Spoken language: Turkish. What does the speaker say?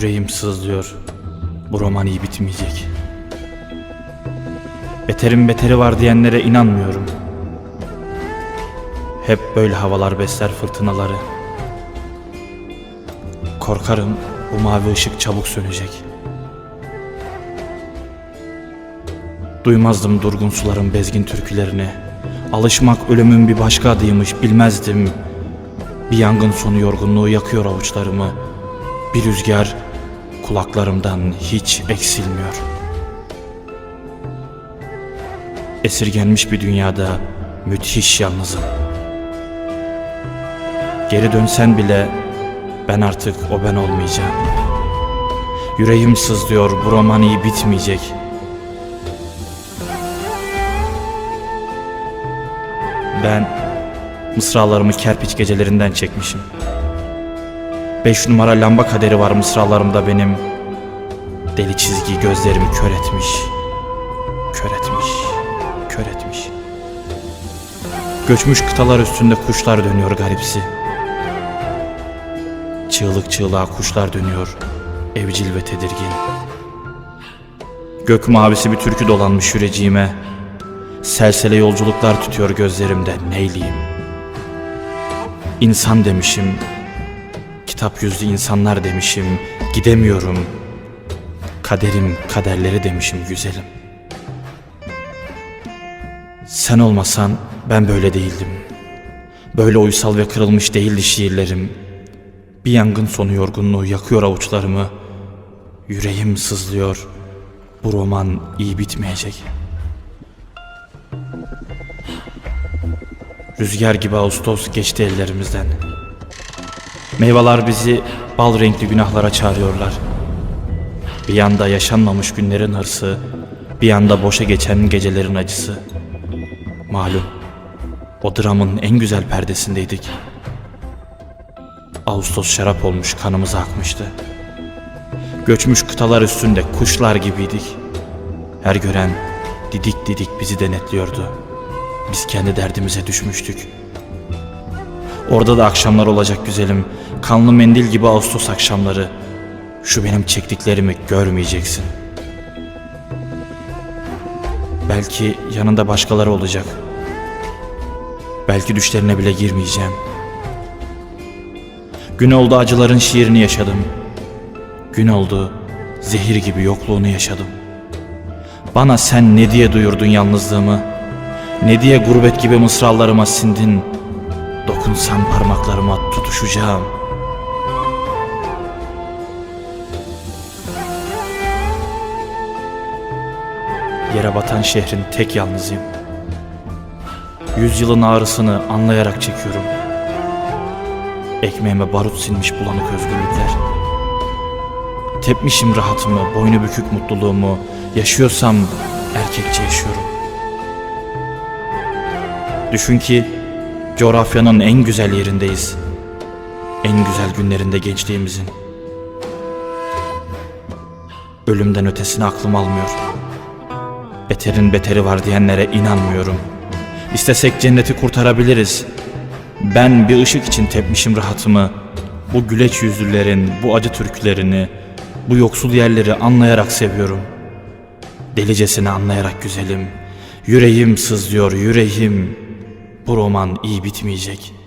Yüreğim sızlıyor. Bu roman iyi bitmeyecek. Beterin beteri var diyenlere inanmıyorum. Hep böyle havalar besler fırtınaları. Korkarım bu mavi ışık çabuk sönecek. Duymazdım durgun suların bezgin türkülerini. Alışmak ölümün bir başka adıymış bilmezdim. Bir yangın sonu yorgunluğu yakıyor avuçlarımı. Bir rüzgar kulaklarımdan hiç eksilmiyor. Esirgenmiş bir dünyada müthiş yalnızım. Geri dönsen bile ben artık o ben olmayacağım. Yüreğim sızlıyor bu roman iyi bitmeyecek. Ben mısralarımı kerpiç gecelerinden çekmişim. Beş numara lamba kaderi var mısralarımda benim. Deli çizgi gözlerimi kör etmiş. Kör etmiş. Kör etmiş. Göçmüş kıtalar üstünde kuşlar dönüyor garipsi. Çığlık çığlığa kuşlar dönüyor. Evcil ve tedirgin. Gök mavisi bir türkü dolanmış yüreciğime. Selsele yolculuklar tutuyor gözlerimde neyleyim. İnsan demişim, Kitap yüzlü insanlar demişim, gidemiyorum. Kaderim, kaderleri demişim güzelim. Sen olmasan ben böyle değildim. Böyle uysal ve kırılmış değildi şiirlerim. Bir yangın sonu yorgunluğu yakıyor avuçlarımı. Yüreğim sızlıyor. Bu roman iyi bitmeyecek. Rüzgar gibi Ağustos geçti ellerimizden. Meyveler bizi bal renkli günahlara çağırıyorlar. Bir yanda yaşanmamış günlerin hırsı, bir yanda boşa geçen gecelerin acısı. Malum, o dramın en güzel perdesindeydik. Ağustos şarap olmuş kanımıza akmıştı. Göçmüş kıtalar üstünde kuşlar gibiydik. Her gören didik didik bizi denetliyordu. Biz kendi derdimize düşmüştük. Orada da akşamlar olacak güzelim. Kanlı mendil gibi Ağustos akşamları. Şu benim çektiklerimi görmeyeceksin. Belki yanında başkaları olacak. Belki düşlerine bile girmeyeceğim. Gün oldu acıların şiirini yaşadım. Gün oldu zehir gibi yokluğunu yaşadım. Bana sen ne diye duyurdun yalnızlığımı? Ne diye gurbet gibi mısralarıma sindin? Dokunsam parmaklarıma tutuşacağım. Yere batan şehrin tek yalnızıyım. Yüzyılın ağrısını anlayarak çekiyorum. Ekmeğime barut sinmiş bulanık özgürlükler. Tepmişim rahatımı, boynu bükük mutluluğumu. Yaşıyorsam erkekçe yaşıyorum. Düşün ki coğrafyanın en güzel yerindeyiz. En güzel günlerinde gençliğimizin. Ölümden ötesini aklım almıyor. Beterin beteri var diyenlere inanmıyorum. İstesek cenneti kurtarabiliriz. Ben bir ışık için tepmişim rahatımı. Bu güleç yüzlülerin, bu acı türkülerini, bu yoksul yerleri anlayarak seviyorum. Delicesine anlayarak güzelim. Yüreğim sızlıyor yüreğim. Bu roman iyi bitmeyecek.''